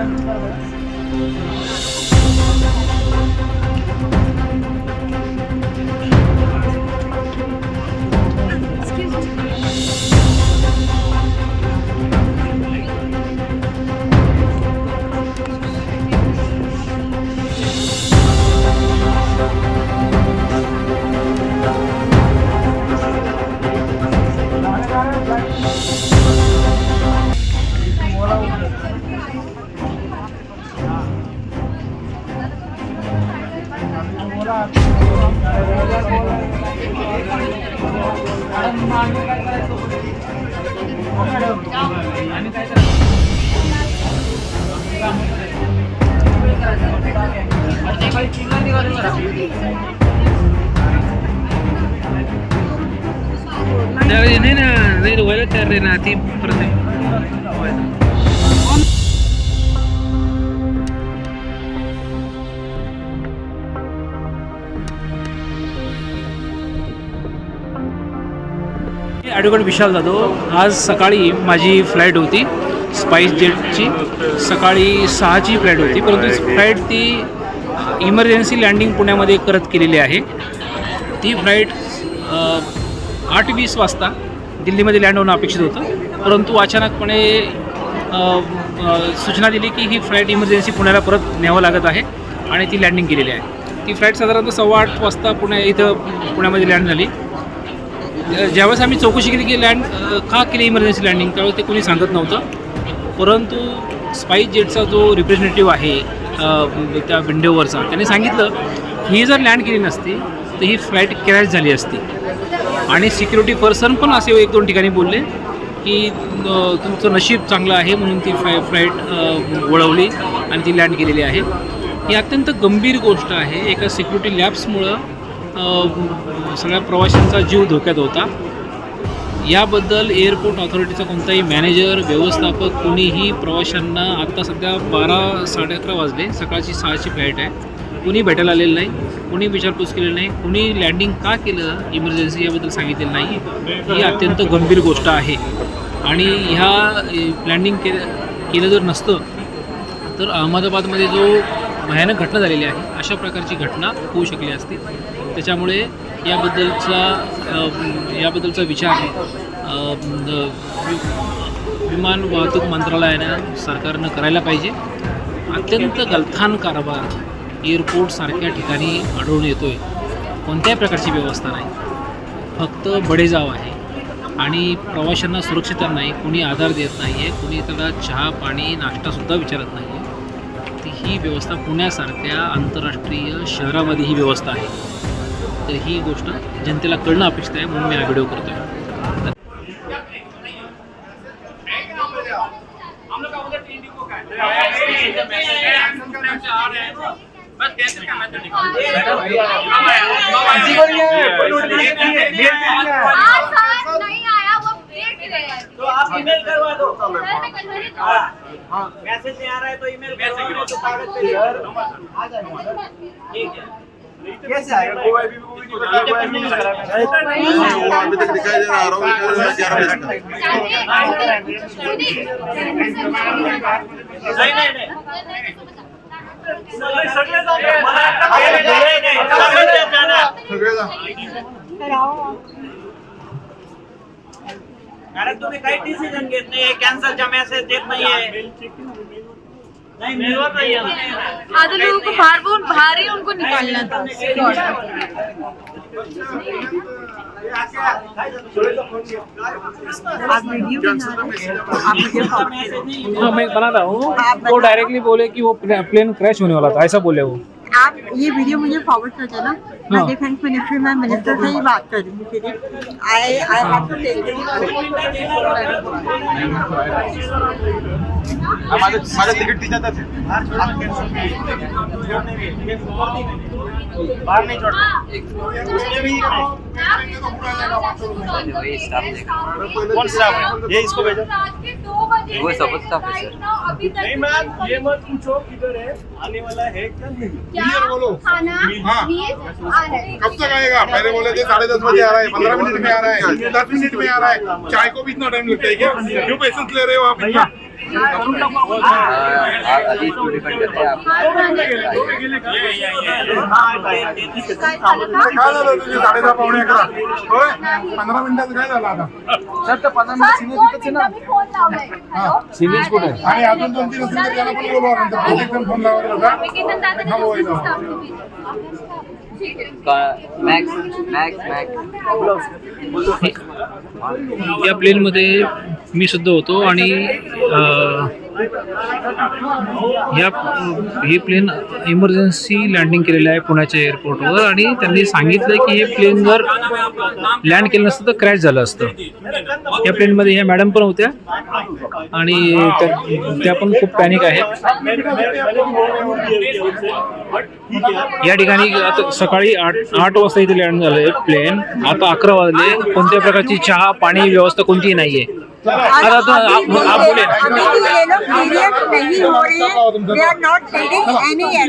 Thank you. नाही नाही ना नाही व्हायला तयार ॲडव्होकेट विशाल जाधव. आज सकाळी माझी फ्लाईट होती. स्पाईस जेटची. सकाळी सहाची फ्लाईट होती. परंतु फ्लाईट ती इमर्जन्सी लँडिंग पुण्यामध्ये करत केलेली आहे. ती फ्लाईट आठ वीस वाजता दिल्लीमध्ये लँड होणं अपेक्षित होतं. परंतु अचानकपणे सूचना दिली की ही फ्लाईट इमर्जन्सी पुण्याला परत न्यावं लागत आहे आणि ती लँडिंग केलेली आहे. ती फ्लाईट साधारणतः सव्वा आठ वाजता पुण्या इथं पुण्यामध्ये लँड झाली. ज्यावेळेस आम्ही चौकशी केली की लँड का केली इमर्जन्सी लँडिंग त्यावेळेस ते कोणी सांगत नव्हतं. परंतु स्पाईस जेटचा जो रिप्रेझेंटेटिव्ह आहे त्या विंडोवरचा त्याने सांगितलं ही जर लँड केली नसती तर ही फ्लाईट क्रॅश झाली असती. आणि सिक्युरिटी पर्सन पण असे एक दोन ठिकाणी बोलले की तुमचं नशीब चांगलं आहे म्हणून ती फ्लाय फ्लाईट वळवली आणि ती लँड केलेली आहे. ही अत्यंत गंभीर गोष्ट आहे. एका सिक्युरिटी लॅब्समुळं सगळ्या प्रवाशांचा जीव धोक्यात होता. याबद्दल एअरपोर्ट ऑथॉरिटीचा कोणताही मॅनेजर व्यवस्थापक कोणीही प्रवाशांना आत्ता सध्या बारा साडे अकरा वाजले. सकाळची सहाची फ्लाईट आहे. कुणी भेटायला आलेलं नाही कुणी विचारपूस केलेली नाही कुणी लँडिंग का केलं इमर्जन्सी याबद्दल सांगितलेलं नाही ही अत्यंत गंभीर गोष्ट आहे. आणि ह्या लँडिंग केलं केलं जर नसतं तर अहमदाबादमध्ये जो भयानक घटना झालेली आहे अशा प्रकारची घटना होऊ शकली असती. त्याच्यामुळे याबद्दलचा याबद्दलचा विचार विमान वाहतूक मंत्रालयानं सरकारनं करायला पाहिजे. अत्यंत गलथान कारभार एअरपोर्टसारख्या ठिकाणी आढळून येतो आहे कोणत्याही प्रकारची व्यवस्था नाही. फक्त बडेजाव आहे. आणि प्रवाशांना सुरक्षितता नाही. कोणी आधार देत नाही आहे कोणी त्याला चहा पाणी नाश्तासुद्धा विचारत नाही आहे ही व्यवस्था पुण्यासारख्या आंतरराष्ट्रीय शहरामध्ये ही व्यवस्था आहे. तर ही गोष्ट जनतेला कळणं अपेक्षित आहे म्हणून मी हा व्हिडिओ करतो आहे आज आज नहीं आया वो देख रहे हैं तो आप ईमेल करवा दो सर मैं कन्वर्ट कर हाँ मैसेज नहीं आ रहा है तो ईमेल करवा दो तो कागज पे लिखो। ठीक है कैसे आएगा कोई भी कोई नहीं बता कोई भी नहीं करा वो अभी तक दिखाई दे रहा है आरोप ग्यारह बजे का नहीं नहीं नहीं सगळे सगळे जाऊ दे. मला आता काही नाही, नाही. सगळे जाणार. सगळे जा. कारण तुम्ही काही डिसिजन घेत नाही कॅन्सलचा मेसेज देत नाहीये नाही मिळवत नाहीये आधे लोगों को बाहर वो बाहर ही उनको निकालना था। हैं हाँ मैं बना रहा हूँ। वो डायरेक्टली बोले कि वो प्लेन क्रैश होने वाला था ऐसा बोले वो। आप ये वीडियो मुझे फॉरवर्ड कर देना। मैं हाँ। डिफेंस मिनिस्ट्री में मिनिस्टर से ही बात कर रही हूँ I I have to take माझं तिकीट तिच्यातच बाहर नहीं छोड़। कौन स्टाफ है? ये इसको भेजो। वो सब स्टाफ है सर नहीं मैम ये मत पूछो किधर है। आने वाला है क्या नहीं क्या बोलो। खाना हाँ। कब तक आएगा पहले बोले थे साढ़े दस बजे आ रहा है पंद्रह मिनट में आ रहा है दस मिनट में आ रहा है चाय को भी इतना टाइम लगता है क्या? क्यों पेशेंस ले रहे हो आप इतना? है काय झालं तुझे साडे दहा पावणे अकरा? होय? पंधरा मिनिटाचं काय झालं आता? सर तो पंद्रह मिनट सीनियर तिथंच आहे? ना फोन लावलाय. सिनियर्स कुठे? आहे? आणि अजून दोन तीन असतील तर त्यांना पण बोलवा नंतर प्रत्येक जण फोन होता हा, होय, होय. स्टाफ मॅक्स मॅक्स मॅक्स या प्लेनमध्ये मी सुद्धा होतो आणि या हे प्लेन इमर्जन्सी लँडिंग केलेलं आहे पुण्याच्या एअरपोर्टवर आणि त्यांनी सांगितलं की हे प्लेन जर लँड केलं नसतं तर क्रॅश झालं असतं. या प्लेनमध्ये ह्या मॅडम पण होत्या आणि त्या त्या पण खूप पॅनिक आहेत. या ठिकाणी आता सकाळी आठ आठ वाजता इथे लँड झालं प्लेन आता अकरा वाजले. कोणत्या प्रकारची चहा पाणी व्यवस्था कोणतीही नाही आहे आता तो आप बोले हो हैं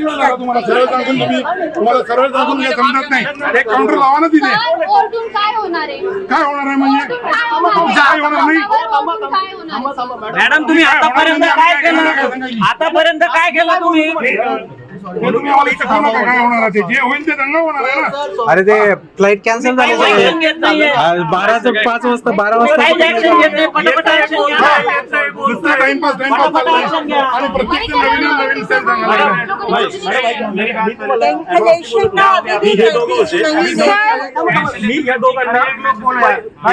सरळ सांगून तुम्ही तुम्हाला सरळ सांगून काय समजत नाही. एक काउंटर लावा ना तिथे. ओरडून काय होणार आहे? काय होणार आहे म्हणजे? काय होणार आहे? काय होणार नाही. ओरडून काय होणार आहे? मॅडम. तुम्ही आतापर्यंत काय केलं? आतापर्यंत काय केलं तुम्ही? म्हणून मी आम्हाला इथं सांगू काय होणार आहे ते जे होईल ते दंगा होणार आहे ना अरे ते फ्लाईट कॅन्सल झाले काही सगळे action घेत नाहीये बाराचं पाच वाजता बारा काही वाजता घेत नाही पटापट ऍक्शन घ्या नुसतं टाइमपास टाइमपास चाललंय आणि प्रत्येक जण नवीन नवीन स्टाईल सांगायला कैंसलेशन का अभी भी नोटिस नहीं है मी या दोघांना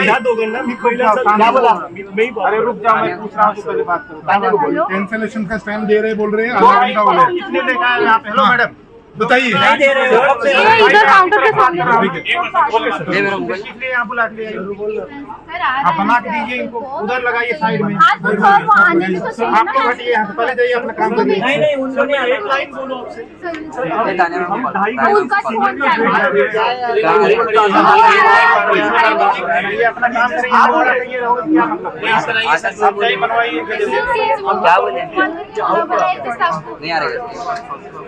या दोघांना मी पहिल्यांदा मी अरे रुक जाओ मैं पूछ रहा हूँ पहले बात करो कैंसिलेशन का टाइम दे रहे बोल रहे हैं आधा घंटा हो गया है हेलो मैडम बताइए। नहीं दे रहे हो कब से ये इधर काउंटर के सामने ये मेरा मोबाइल कितने यहाँ बुला के लिए सर, आ आप रहा बना है के दीजिए इनको। उधर लगाइए साइड में। आज तो सर वो आने भी तो चाहिए आपको ना। हटिए यहाँ से पहले जाइए अपना काम करिए नहीं नहीं उनको नहीं एक आना। लाइन बोलो आपसे। ये ताने में कॉल उनका फोन चल रहा है ये अपना काम करिए आप बोल रहे हैं, ये रहो क्या मतलब आशा से आप सही बनवाइए क्या बोले? नहीं नहीं आ रहे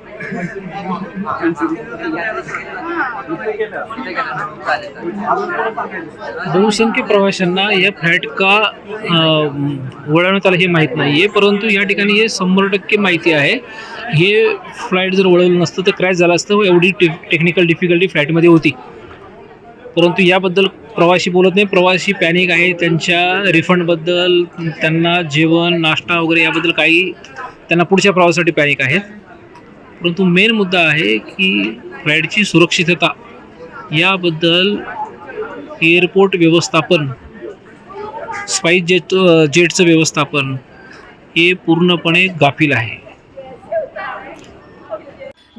बहुसंख्य प्रवाशांना या फ्लॅट का वळवण्यात आलं हे माहीत नाही आहे परंतु या ठिकाणी हे शंभर टक्के माहिती आहे. हे फ्लाईट जर वळवलं नसतं तर क्रॅश झालं असतं व एवढी टे टेक्निकल डिफिकल्टी फ्लाईटमध्ये होती. परंतु याबद्दल प्रवासी बोलत नाही. प्रवासी पॅनिक आहे त्यांच्या रिफंडबद्दल त्यांना जेवण नाश्ता वगैरे याबद्दल काही त्यांना पुढच्या प्रवासासाठी पॅनिक आहेत परंतु मेन मुद्दा आहे की फ्लाईटची सुरक्षितता याबद्दल एअरपोर्ट व्यवस्थापन स्पाईस जेट जेटचं व्यवस्थापन हे पूर्णपणे गाफील आहे.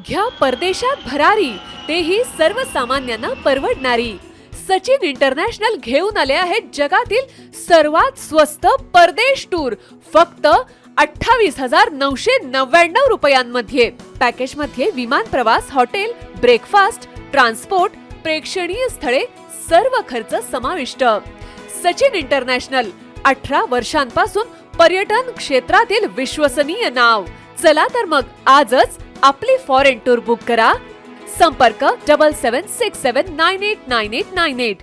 घ्या परदेशात भरारी तेही सर्वसामान्यांना परवडणारी. सचिन इंटरनॅशनल घेऊन आले आहेत जगातील सर्वात स्वस्त परदेश टूर फक्त अठ्ठावीस हजार नऊशे नव्याण्णव रुपयांमध्ये. पॅकेजमध्ये विमान प्रवास हॉटेल ब्रेकफास्ट ट्रान्सपोर्ट प्रेक्षणीय स्थळे सर्व खर्च समाविष्ट. सचिन इंटरनॅशनल अठरा वर्षांपासून पर्यटन क्षेत्रातील विश्वसनीय नाव. चला तर मग आजच आपली फॉरेन टूर बुक करा. संपर्क double seven six seven nine eight nine eight nine eight.